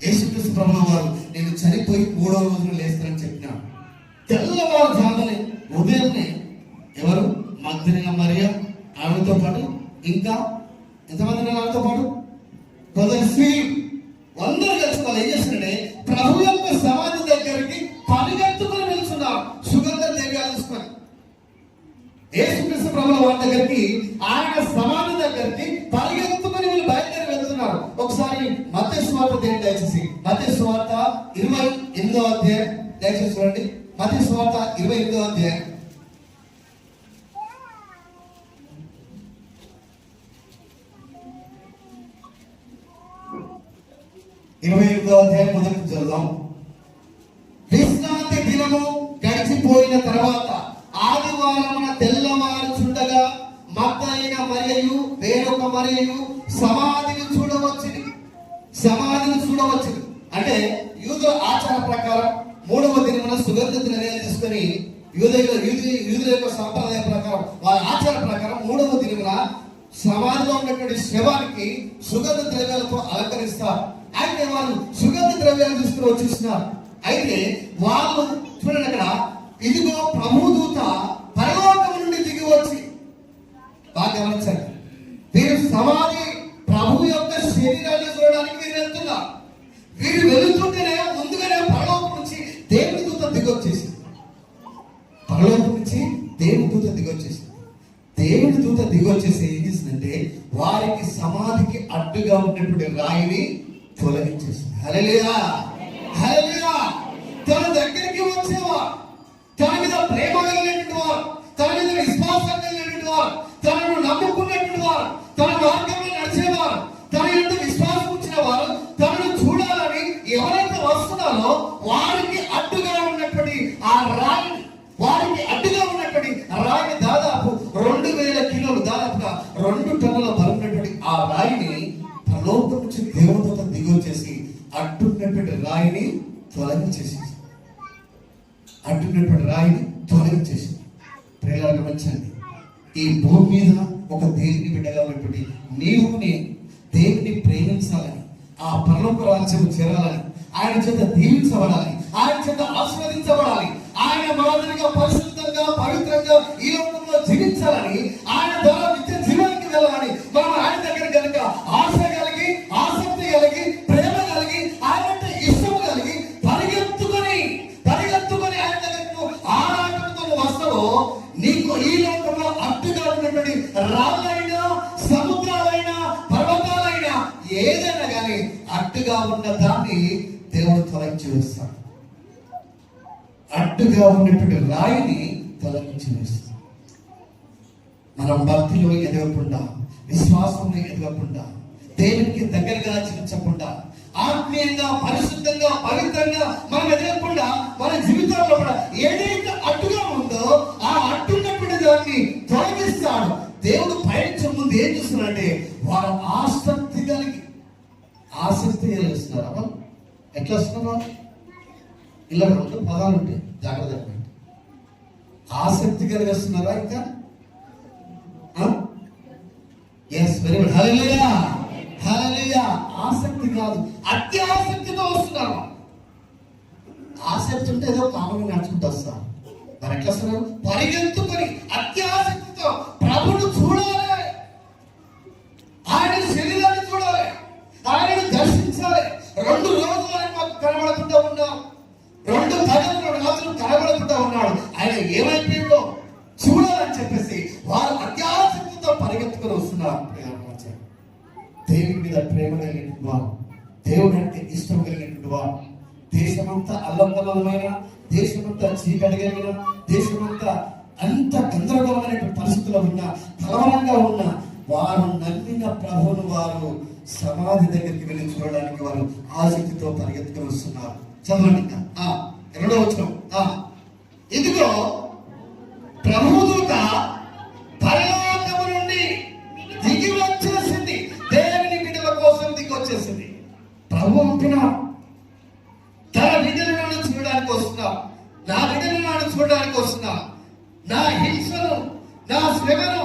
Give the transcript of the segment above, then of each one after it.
యేసుక్రీస్తు ప్రభు వారు నేను చనిపోయి మూడో రోజున లేస్తానని చెప్పినాడు తెల్లవారుజామునే ఉదయమే ఎవరు? మగ్ధునిగా మరియ ఆమెతో పాటు ఇంకా ఎంతమంది ఉన్నారు ఆమెతో పాటు? బ్రదర్ స్వీట్ అందరూ కలిసి వాళ్ళు ఏం చేస్తున్నాడే ప్రభు యొక్క సమాధి దగ్గరికి పరిగెత్తుకుని వెళ్తున్నారు. సుగంధ ద్రవ్యాలు తీసుకొని. యేసుక్రీస్తు ప్రభుల వారి దగ్గరికి ఆయన సమాధి దగ్గరికి సువార్త స్వార్థ దయచేసి. మత సువార్త ఇరవై ఎనిమిదో అధ్యాయం. దయచేసి చూడండి. మత సువార్త ఇరవై ఎనిమిదో అధ్యాయం. ఇరవై ఎనిమిదో అధ్యాయం మొదటి చదువుదాం. విశ్రాంతి దినము గడిచిపోయిన తర్వాత ఆదివారమున తెల్లవారుచుండగా మద్దైన మరియు వేరొక మరియు సమాధిని చూడవచ్చుని. సమాధిని చూడవచ్చును అంటే యూదు ఆచార ప్రకారం మూడవ దినమున సుగంధ ద్రవ్యాలు తీసుకొని యూద యూదుల యొక్క సంప్రదాయ ప్రకారం వారి ఆచార ప్రకారం మూడవ దినమున సమాధిలో ఉన్నటువంటి శవానికి సుగంధ ద్రవ్యాలతో అలంకరిస్తారు. అయితే వాళ్ళు సుగంధ ద్రవ్యాలు తీసుకుని వచ్చేస్తున్నారు అయితే వాళ్ళు చూడండి అక్కడ ఇదిగో ప్రభుదూత పరలోకం నుండి దిగి వచ్చి బాగా గమనించండి. దీని సమాధి ప్రభు యొక్క శరీరాన్ని చూడడానికి వీరు వెళ్తున్నారు వీరు వెళుతుంటేనే ముందుగానే పరలోకం నుంచి దేవుని దూత దిగొచ్చేసింది. పరలోకం నుంచి దేవుని దూత దిగొచ్చేసింది. దేవుని దూత దిగొచ్చేసి ఏం చేసిందంటే వారికి సమాధికి అడ్డుగా ఉన్నటువంటి రాయిని తొలగించేసింది. హల్లెలూయా! హల్లెలూయా! తన దగ్గరికి వచ్చేవా తన మీద ప్రేమ కలిగినటువంటి వారు. తన మీద విశ్వాసం కలిగినటువంటి వారు. తనను నమ్ముకున్నటువంటి వారు. తన మార్గంలో నడిచేవారు. తన యొక్క విశ్వాసం వచ్చిన వారు తనను చూడాలని ఎవరైతే వస్తున్నారో వారికి అడ్డుగా ఉన్నటువంటి ఆ రాయి వారికి అడ్డుగా ఉన్నటువంటి రాయిని దాదాపు రెండు వేల కిలోలు దాదాపుగా రెండు టన్నుల బరువున్నటువంటి ఆ రాయిని లోపల నుంచి దేవత దిగువ చేసి అడ్డున్నటువంటి రాయిని తొలగించేసి అడ్డున్నటువంటి రాయిని తొలగించేసి ప్రేరణ గమనించండి. ఈ భూమి మీద ఒక దేవుని బిడ్డగా ఉన్నటువంటి నీవు నేను దేవుని ప్రేమించాలని ఆ పరలోక రాజ్యం చేరాలని ఆయన చేత దీవించబడాలి ఆయన చేత ఆస్వాదించబడాలి ఆయన మాదిరిగా పరిశుద్ధంగా పవిత్రంగా ఈ లోకంలో జీవించాలని ఆయన ద్వారా నిత్య జీవానికి వెళ్ళాలని మనం ఆయన దగ్గర కనుక ఆశ కలిగి ఆసక్తి కలిగి ప్రేమ కలిగి ఆయన అంటే ఇష్టం కలిగి పరిగెత్తుకొని పరిగెత్తుకొని ఆయన దగ్గరకు ఆరాటంతో వస్తావో నీకు ఈ లోకంలో అడ్డుగా ఉన్నటువంటి రాళ్ళ అడ్డుగా ఉన్న దాన్ని దేవుడు తొలగించి వేస్తాడు అడ్డుగా ఉన్నటువంటి రాయిని తొలగించి వేస్తాడు మనం భక్తిలో ఎదగకుండా విశ్వాసంలో ఎదగకుండా దేవునికి దగ్గరగా జీవించకుండా ఆత్మీయంగా పరిశుద్ధంగా పవిత్రంగా మనం ఎదగకుండా మన జీవితంలో కూడా ఏదైనా ఆసక్తి కలిగిస్తున్నారు అమ్మ ఎట్లా వస్తున్నారు ఇలా రెండు పదాలు ఉంటాయి. జాగ్రత్త పడండి. ఆసక్తి కలిగిస్తున్నారా ఇంకా? ఎస్ వెరీ గుడ్ హలలియా హలలియా ఆసక్తి కాదు. అత్యాసక్తితో వస్తున్నారు ఆసక్తి ఉంటే ఏదో కామన్ నడుచుకుంటూ వస్తారు మరి ఎట్లా వస్తున్నారు? పరిగెత్తుకొని అత్యాసక్తితో ప్రభుడు చూ ఆయన శరీరాన్ని చూడాలి ఆయనను దర్శించాలి రెండు రోజులు ఆయన మాకు కనబడకుండా ఉన్నాం రెండు పగలు రెండు రాత్రులు కనబడకుండా ఉన్నాడు ఆయన ఏమైపోయిందో చూడాలని చెప్పేసి వారు అత్యాసక్తితో పరిగెత్తుకొని వస్తున్నారు. దేవుని మీద ప్రేమ కలిగినటువంటి వారు దేవుని అంటే ఇష్టం కలిగినటువంటి వారు దేశమంతా అల్లకల్లమైన దేశమంతా చీకటి కలిగిన దేశమంతా అంత గందరగోళమైన పరిస్థితుల్లో ఉన్న కలవరంగా ఉన్న వారు నమ్మిన ప్రభువును వారు సమాధి దగ్గరికి వెళ్ళి చూడడానికి వారు ఆసక్తితో పరిగెత్తుకొని వస్తున్నారు. చదవండి ఇంకా. రెండో వచ్చిన ఇదిగో వచ్చేసింది ప్రభు అంటున్నాడు తన బిడ్డలు నన్ను చూడడానికి వస్తున్నా నా బిడ్డలు నన్ను చూడడానికి వస్తున్నా నా హింసను నా శ్రమను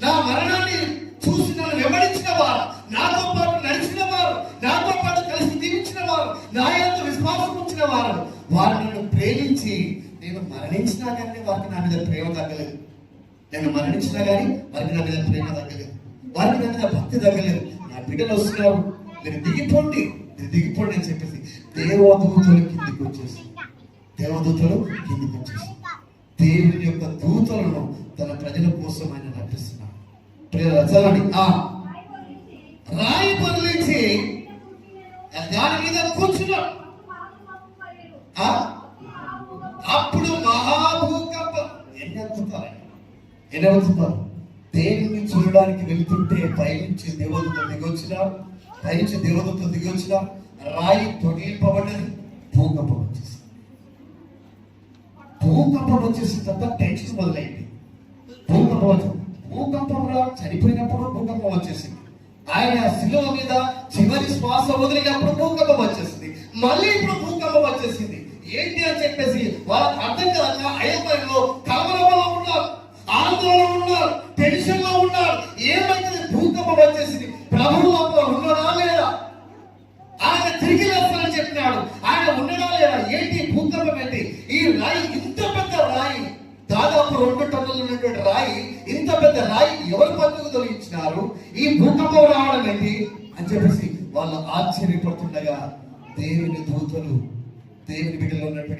నా మరణాన్ని చూసి నన్ను వెంబడించిన వారు నాతో పాటు నడిచిన వారు నాతో పాటు కలిసి వారు నా యొక్క విశ్వాసం ఉంచిన వారు వారు నన్ను ప్రేమించి నేను మరణించినా కానీ వారికి నా మీద ప్రేమ తగ్గలేదు. నేను మరణించినా కానీ వారికి నా మీద ప్రేమ తగ్గలేదు. వారికి నా మీద భక్తి తగ్గలేదు. నా బిడ్డలు వస్తున్నారు మీరు దిగిపోండి. మీరు దిగిపోండి అని చెప్పేసి దేవదూతలు కిందికి వచ్చేసి దేవదూతలు కిందికి వచ్చేసి దేవుని యొక్క దూతలను తన ప్రజల కోసం ఆయన నడిపిస్తున్నాడు ప్రియ చదవండి ఆ రాయి పొరలించి దాని మీద కూర్చున్నాడు. ఆ? అప్పుడు మహాభూకంపం. ఎన్ని అద్భుతాలు. ఎన్ని అద్భుతాలు. దేవుని చూడడానికి వెళ్తుంటే పైనుంచి దేవదూత దిగొచ్చినారు పైనుంచి దేవదూత దిగొచ్చినారు రాయి తొడిపబడ్డది భూకంపం వచ్చేసి భూకంపం వచ్చేసిన తర్వాత టెన్షన్ మొదలైంది. భూకంపం వచ్చి భూకంపంలో చనిపోయినప్పుడు భూకంపం వచ్చేసింది. ఆయన శిలువ మీద చివరి శ్వాస వదిలినప్పుడు భూకంపం వచ్చేసింది. మళ్ళీ ఇప్పుడు భూకంపం వచ్చేసింది. ఏంటి అని చెప్పేసి వాళ్ళకి అర్థం కాక అయ్యపల్లిలో కలవరంలో ఉన్నారు ఆందోళన ఉన్నారు టెన్షన్లో ఉన్నారు. ఏమైంది? భూకంపం వచ్చేసింది. ప్రభువు అప్పుడు ఉన్నాడా లేదా? ఆయన తిరిగి వస్తానని చెప్పినాడు. ఆయన ఉండడా లేదా? ఏంటి భూకంపం ఏంటి? ఈ రాయి ఇంత పెద్ద రాయి దాదాపు రెండు టన్నులు ఉన్నటువంటి రాయి ఇంత పెద్ద రాయి ఎవరు పక్కకు తొలగించినారు? ఈ భూకంపం రావడం ఏంటి? అని చెప్పేసి వాళ్ళు ఆశ్చర్యపడుతుండగా దేవుని దూతలు దేవుని బిడ్డలో ఉన్నటువంటి